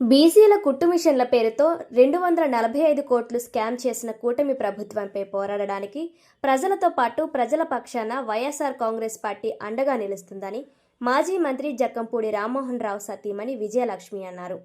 బీసీల కుట్టు మిషన్ల పేరుతో రెండు వందల నలభై ఐదు కోట్లు స్కామ్ చేసిన కూటమి ప్రభుత్వంపై పోరాడడానికి ప్రజలతో పాటు ప్రజల పక్షాన వైఎస్ఆర్ కాంగ్రెస్ పార్టీ అండగా నిలుస్తుందని మాజీ మంత్రి జక్కంపూడి రామ్మోహన్ రావు సతీమణి విజయలక్ష్మి అన్నారు.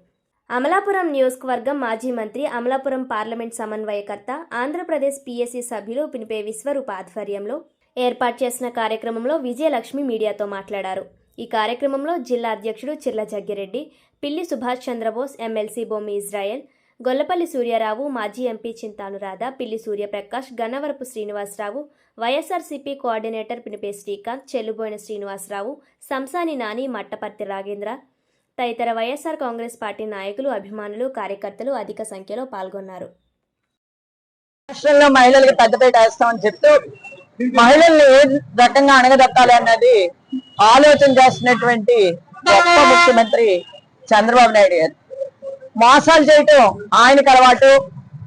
అమలాపురం నియోజకవర్గం మాజీ మంత్రి అమలాపురం పార్లమెంట్ సమన్వయకర్త ఆంధ్రప్రదేశ్ పీఎస్సీ సభ్యులు పినిపే విశ్వరూప ఆధ్వర్యంలో ఏర్పాటు చేసిన కార్యక్రమంలో విజయలక్ష్మి మీడియాతో మాట్లాడారు. ఈ కార్యక్రమంలో జిల్లా అధ్యక్షుడు చిర్ల జగ్గిరెడ్డి పిల్లి సుభాష్ చంద్రబోస్ ఎమ్మెల్సీ బొమ్మి ఇజ్రాయెల్ గొల్లపల్లి సూర్యారావు మాజీ MP Chinta Anuradha Pilli Suryaprakash Gannavarapu Srinivasarao YSRCP coordinator Pinipe Srikanth Chelluboina Srinivasarao Samsani Nani Mattaparthi Ragendra తదితర వైఎస్ఆర్ కాంగ్రెస్ పార్టీ నాయకులు అభిమానులు కార్యకర్తలు అధిక సంఖ్యలో పాల్గొన్నారు. రాష్ట్రంలో మహిళలకు పెద్దపేట వేస్తామని చెప్తూ మహిళల్ని ఏ రకంగా అణగదొక్కాలి అన్నది ఆలోచన చేస్తున్నటువంటి గొప్ప ముఖ్యమంత్రి చంద్రబాబు నాయుడు గారు. మోసాలు చేయటం ఆయనకు అలవాటు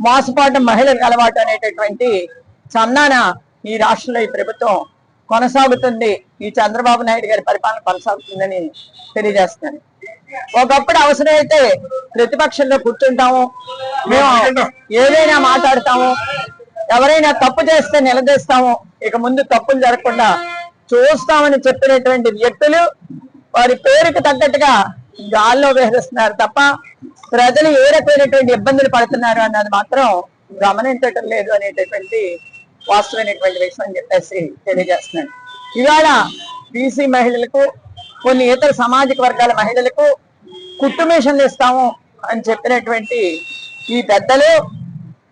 మోసపాటం మహిళలకు అలవాటు అనేటటువంటి చందాన ఈ రాష్ట్రంలో ఈ ప్రభుత్వం కొనసాగుతుంది. ఈ చంద్రబాబు నాయుడు గారి పరిపాలన కొనసాగుతుందని తెలియజేస్తున్నాను. ఒకప్పుడు అవసరమైతే ప్రతిపక్షంలో కూర్చుంటాము. మేము ఏదైనా మాట్లాడతాము. ఎవరైనా తప్పు చేస్తే నిలదీస్తాము. ఇక ముందు తప్పులు జరగకుండా చూస్తామని చెప్పినటువంటి వ్యక్తులు వారి పేరుకు తగ్గట్టుగా గాల్లో విహరిస్తున్నారు తప్ప ప్రజలు ఏ రకమైనటువంటి ఇబ్బందులు పడుతున్నారు అన్నది మాత్రం గమనించటం లేదు అనేటటువంటి వాస్తవమైనటువంటి విషయం అని చెప్పేసి తెలియజేస్తున్నాను. ఇవాళ బీసీ మహిళలకు కొన్ని ఇతర సామాజిక వర్గాల మహిళలకు కుట్టు మిషన్లు ఇస్తాము అని చెప్పినటువంటి ఈ పెద్దలు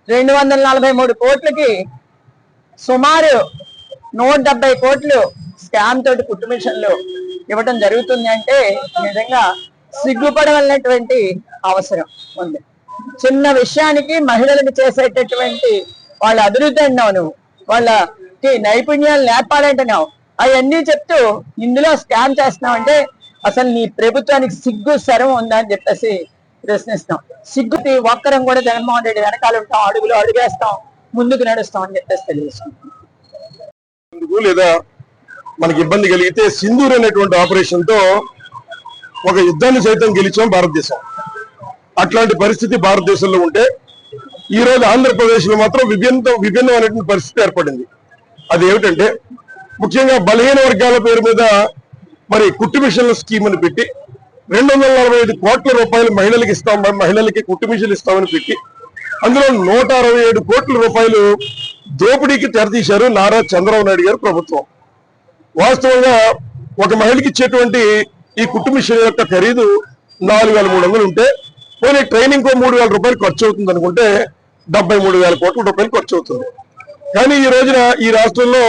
రెండు వందల నలభై మూడు కోట్లకి సుమారు నూట డెబ్బై కోట్లు స్కామ్ తోటి కుట్టు మిషన్లు ఇవ్వటం జరుగుతుంది అంటే నిజంగా సిగ్గుపడవలనటువంటి అవసరం ఉంది. చిన్న విషయానికి మహిళలకు చేసేటటువంటి వాళ్ళ అభివృద్ధి అన్నావు నువ్వు. వాళ్ళకి నైపుణ్యాలు నేర్పాలంటున్నావు. అవన్నీ చెప్తూ ఇందులో స్కామ్ చేస్తున్నావు అంటే అసలు నీ ప్రభుత్వానికి సిగ్గు శరం ఉందా అని చెప్పేసి ప్రశ్నిస్తాం సిగ్గుకి ఒక్కరం కూడా జగన్మోహన్ రెడ్డి వెనకాల ఉంటాం అడుగులు అడుగేస్తాం. ముందుకు నడుస్తాం అని చెప్పేసి తెలియజేస్తున్నాం. లేదా మనకి ఇబ్బంది కలిగితే సింధూర్ అనేటువంటి ఆపరేషన్తో ఒక యుద్ధాన్ని సైతం గెలిచాం భారతదేశం. అట్లాంటి పరిస్థితి భారతదేశంలో ఉంటే ఈ రోజు ఆంధ్రప్రదేశ్లో మాత్రం విభిన్న విభిన్నమైనటువంటి పరిస్థితి ఏర్పడింది. అది ఏమిటంటే ముఖ్యంగా బలహీన వర్గాల పేరు మీద మరి కుట్టు మిషన్ల స్కీమ్ అని పెట్టి రెండు వందల ఐదు కోట్ల రూపాయలు మహిళలకు ఇస్తాం మహిళలకి కుట్టు మిషన్లు ఇస్తామని పెట్టి అందులో నూట అరవై ఏడు కోట్ల రూపాయలు దోపిడీకి తెరతీశారు నారా చంద్రబాబు నాయుడు గారు ప్రభుత్వం. వాస్తవంగా ఒక మహిళకి ఇచ్చేటువంటి ఈ కుటుంబ శ్రీ యొక్క ఖరీదు నాలుగు వేల మూడు వందలు ఉంటే పోనీ ట్రైనింగ్కో మూడు వేల రూపాయలు ఖర్చు అవుతుంది అనుకుంటే డెబ్బై మూడు వేల కోట్ల రూపాయలు ఖర్చు అవుతుంది. కానీ ఈ రోజున ఈ రాష్ట్రంలో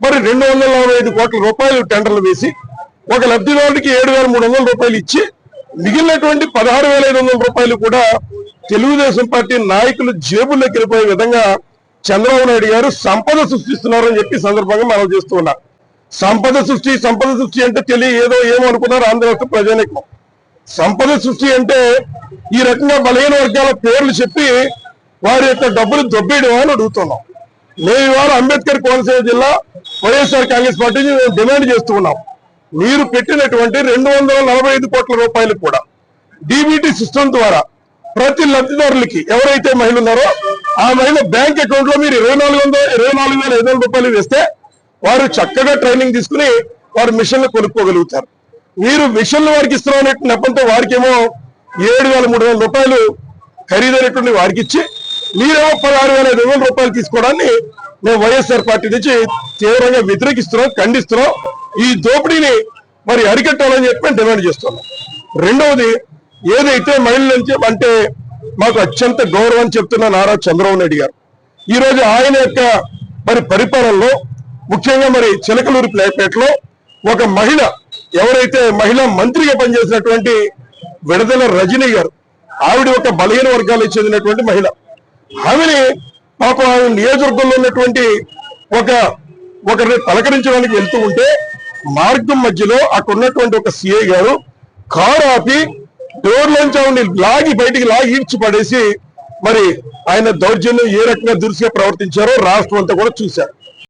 మరి రెండు వందల నలభై ఐదు కోట్ల రూపాయలు టెండర్లు వేసి ఒక లబ్ధిదారుడికి ఏడు వేల మూడు వందల రూపాయలు ఇచ్చి మిగిలినటువంటి పదహారు వేల ఐదు వందల రూపాయలు కూడా తెలుగుదేశం పార్టీ నాయకులు జేబుల్లోకి వెళ్ళిపోయే విధంగా చంద్రబాబు నాయుడు గారు సంపద సృష్టిస్తున్నారని చెప్పి సందర్భంగా మనం చేస్తున్నా సంపద సృష్టి సంపద సృష్టి అంటే తెలియ ఏదో ఏమో అనుకున్నారు ఆంధ్ర రాష్ట్ర ప్రజానికం. సంపద సృష్టి అంటే ఈ రకంగా బలహీన వర్గాల పేర్లు చెప్పి వారి యొక్క డబ్బులు దొబ్బేయడం అని అడుగుతున్నాం. మేము ఇవాళ అంబేద్కర్ కోనసీమ జిల్లా వైఎస్ఆర్ కాంగ్రెస్ పార్టీని మేము డిమాండ్ చేస్తూ ఉన్నాం. మీరు పెట్టినటువంటి రెండు వందల నలభై ఐదు కోట్ల రూపాయలు కూడా డీబీటీ సిస్టమ్ ద్వారా ప్రతి లబ్ధిదారులకి ఎవరైతే మహిళ ఉన్నారో ఆ మహిళ బ్యాంక్ అకౌంట్లో మీరు ఇరవై నాలుగు వందల ఇరవై నాలుగు వేల ఐదు వందల రూపాయలు వేస్తే వారు చక్కగా ట్రైనింగ్ తీసుకుని వారు మిషన్లు కొనుక్కోగలుగుతారు. మీరు మిషన్లు వారికి ఇస్తున్నాం నెపంతో వారికేమో ఏడు వేల మూడు వేల రూపాయలు ఖరీదైనటువంటి వారికి ఇచ్చి మీరేమో పదహారు వేల ఐదు వందల రూపాయలు తీసుకోవడాన్ని మేము వైఎస్ఆర్ పార్టీ నుంచి తీవ్రంగా వ్యతిరేకిస్తున్నాం ఖండిస్తున్నాం. ఈ దోపిడీని మరి అరికట్టాలని చెప్పి డిమాండ్ చేస్తున్నాం. రెండవది ఏదైతే మహిళల నుంచి అంటే మాకు అత్యంత గౌరవం చెప్తున్న నారా చంద్రబాబు నాయుడు గారు. ఈరోజు ఆయన యొక్క మరి పరిపాలనలో ముఖ్యంగా మరి చిలకలూరు ప్లేపేటలో ఒక మహిళ ఎవరైతే మహిళా మంత్రిగా పనిచేసినటువంటి విడదల రజనీ గారు ఆవిడ ఒక బలహీన వర్గాలకు చెందినటువంటి మహిళ. ఆమెని పాపం ఆమె నియోజకవర్గంలో ఉన్నటువంటి ఒక ఒకరిని పలకరించడానికి వెళ్తూ ఉంటే మార్గం మధ్యలో అక్కడ ఉన్నటువంటి ఒక సిఐ గారు కారు ఆపి డోర్లోంచి ఆవిడని లాగి బయటికి లాగి ఈడ్చి పడేసి మరి ఆయన దౌర్జన్యం ఏ రకంగా దురుసుగా ప్రవర్తించారో రాష్ట్రం అంతా కూడా చూశారు.